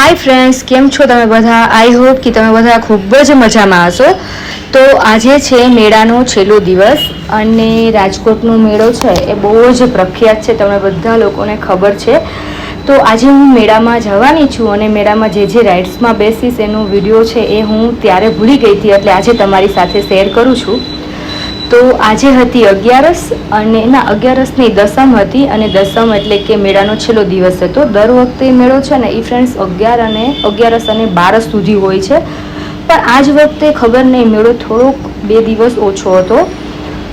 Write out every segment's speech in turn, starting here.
Hi friends કેમ છો તમે બધા? આઈ હોપ કે તમે બધા ખૂબ જ મજામાં હશો. તો આજે છે મેળાનો છેલ્લો દિવસ અને રાજકોટનો મેળો છે એ બહુ જ પ્રખ્યાત છે. તમને બધા લોકોને ખબર છે. તો આજે હું મેળામાં જવાની છું અને મેળામાં જે જે રાઇડ્સમાં બેસીશ એનો વીડિયો છે એ હું ત્યારે ભૂલી ગઈ હતી. એટલે આજે તમારી સાથે શેર કરું છું. તો આજે હતી અગિયારસ અને ના અગિયારસની દસમ હતી અને દસમ એટલે કે મેળાનો છેલ્લો દિવસ હતો. દર વખતે મેળો છે ને એ ફ્રેન્ડ્સ અગિયાર અને, અગિયારસ અને બારસ સુધી હોય છે. પણ આજ વખતે ખબર નહીં, મેળો થોડોક બે દિવસ ઓછો હતો.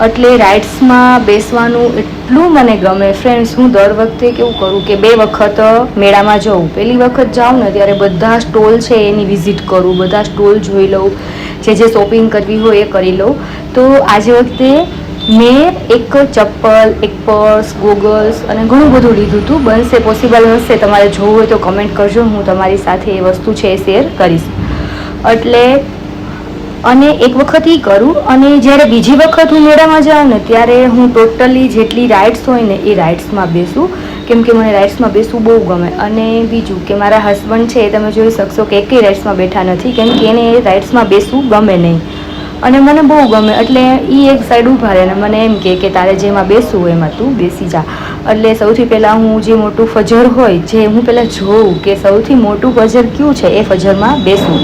એટલે રાઇડ્સમાં બેસવાનું એટલું મને ગમે. ફ્રેન્ડ્સ હું દર વખતે કેવું કરું કે બે વખત મેળામાં જાઉં. પહેલી વખત જાઉં ને, ત્યારે બધા સ્ટોલ છે એની વિઝિટ કરું, બધા સ્ટોલ જોઈ લઉં. જે જે શોપિંગ કરવી હોય એ કરી લઉં તો આજે વખતે મેં એક ચપ્પલ, એક પર્સ, ગોગલ્સ અને ઘણું બધું લીધું હતું. બનશે પોસિબલ હશે, તમારે જોવું હોય તો કમેન્ટ કરજો. હું તમારી સાથે એ વસ્તુ છે એ શેર કરીશ. એટલે અને એક વખત એ કરું અને જ્યારે બીજી વખત હું મેળામાં જાઉં ને, ત્યારે હું ટોટલી જેટલી રાઇડ્સ હોય ને, એ રાઇડ્સમાં બેસું. કેમ કે મને રાઇડ્સમાં બેસવું બહુ ગમે. અને બીજું કે મારા હસબન્ડ છે એ તમે જોઈ શકશો કે એકેય રાઇડ્સમાં બેઠા નથી, કેમ કે એને રાઇડ્સમાં બેસવું ગમે નહીં. અને મને બહુ ગમે, એટલે એ એક સાઈડ ઊભા રહે અને મને એમ કહે કે તારે જેમાં બેસવું એમાં તું બેસી જા. એટલે સૌથી પહેલાં હું જે મોટું ફજર હોય, જે હું પહેલાં જોઉં કે સૌથી મોટું ફજર કયું છે, એ ફજરમાં બેસવું.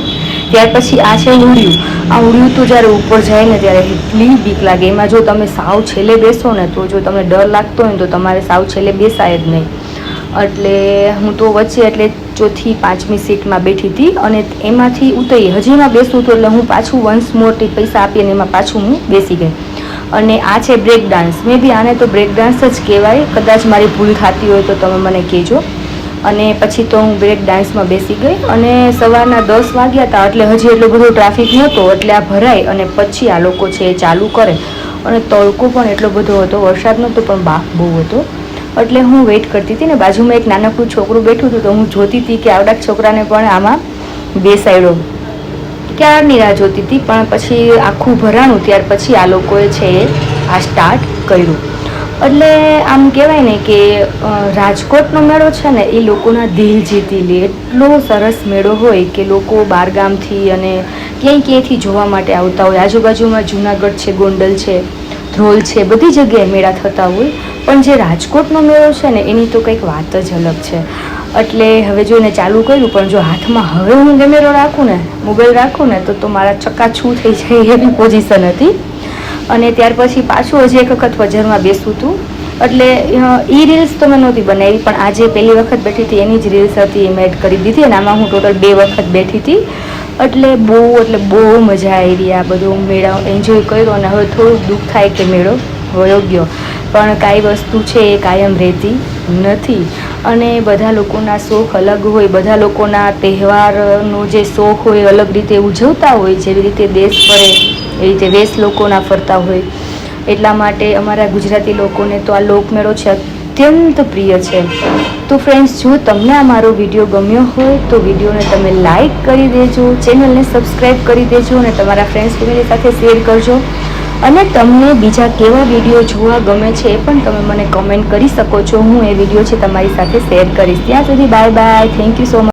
ત્યાર પછી આ છે ઉડ્યું. આ ઉડ્યું તો જ્યારે ઉપર જાય ને ત્યારે એટલી બીક લાગે. એમાં જો તમે સાવ છેલ્લે બેસો ને તો જો તમને ડર લાગતો હોય ને તો તમારે સાવ છેલ્લે બેસાય જ નહીં. એટલે હું તો વચ્ચે એટલે ચોથી પાંચમી સીટમાં બેઠી હતી અને એમાંથી ઉતરી. હજી એમાં તો એટલે હું પાછું વન્સ મોર પૈસા આપીને એમાં પાછું હું બેસી ગઈ. અને આ છે બ્રેક ડાન્સ મેં બી આને તો બ્રેક ડાન્સ જ કહેવાય. કદાચ મારી ભૂલ થતી હોય તો તમે મને કહેજો. અને પછી તો હું બ્રેક ડાન્સમાં બેસી ગઈ અને સવારના દસ વાગ્યા હતા એટલે હજી એટલો બધો ટ્રાફિક નહોતો, એટલે આ ભરાય અને પછી આ લોકો છે એ ચાલુ કરે. અને તડકો પણ એટલો બધો હતો, વરસાદ નહોતો પણ બાફ બહુ હતો. એટલે હું વેઇટ કરતી હતી ને બાજુમાં એક નાનકડું છોકરું બેઠું હતું તો હું જોતી હતી કે આવડા છોકરાને પણ આમાં બેસાડ્યો. ક્યારની રાહ જોતી હતી? પણ પછી આખું ભરાણું ત્યાર પછી આ લોકોએ છે આ સ્ટાર્ટ કર્યું. એટલે આમ કહેવાય ને કે રાજકોટનો મેળો છે ને, એ લોકોના દિલ જીતી લે. એટલો સરસ મેળો હોય કે લોકો બારગામથી અને ક્યાંય ક્યાંયથી જોવા માટે આવતા હોય. આજુબાજુમાં જુનાગઢ છે, ગોંડલ છે, ધ્રોલ છે, બધી જગ્યાએ મેળા થતા હોય. પણ જે રાજકોટનો મેળો છે ને, એની તો કંઈક વાત જ અલગ છે. એટલે હવે જો એને ચાલુ કર્યું, પણ જો હાથમાં હવે હું કેમેરો રાખું ને, મોબાઈલ રાખું ને, તો તો મારા ચક્કાછૂ થઈ જાય એવી પોઝિશન હતી. અને ત્યાર પછી પાછું હજી એક વખત વજનમાં બેસવું હતું એટલે એ રીલ્સ તો મેં નહોતી બનાવી, પણ આજે પહેલી વખત બેઠી હતી, એની જ રીલ્સ હતી એ મેં એડ કરી દીધી, અને આમાં હું ટોટલ બે વખત બેઠી હતી. એટલે બહુ એટલે બહુ મજા આવી આ બધું મેળા એન્જોય કર્યો, અને હવે થોડુંક દુઃખ થાય કે મેળો વયો ગયો. પણ કાંઈ વસ્તુ છે એ કાયમ રહેતી નથી. અને બધા લોકોના શોખ અલગ હોય, બધા લોકોના તહેવારનો જે શોખ હોય અલગ રીતે ઉજવતા હોય, જેવી રીતે દેશ ફરે એ રીતે વેશ લોકોના ફરતા હોય. એટલા માટે અમારા ગુજરાતી લોકોને તો આ લોકમેળો છે અત્યંત પ્રિય છે. તો ફ્રેન્ડ્સ જો તમને આ મારો વીડિયો ગમ્યો હોય, તો વિડીયોને તમે લાઈક કરી દેજો ચેનલને સબસ્ક્રાઈબ કરી દેજો અને તમારા ફ્રેન્ડ્સ ફેમિલી સાથે શેર કરજો. અને તમને બીજા કેવા વીડિયો જોવા ગમે છે એ પણ તમે મને કમેન્ટ કરી શકો છો. હું એ વીડિયો છે તમારી સાથે શેર કરીશ. ત્યાં સુધી bye bye thank you so much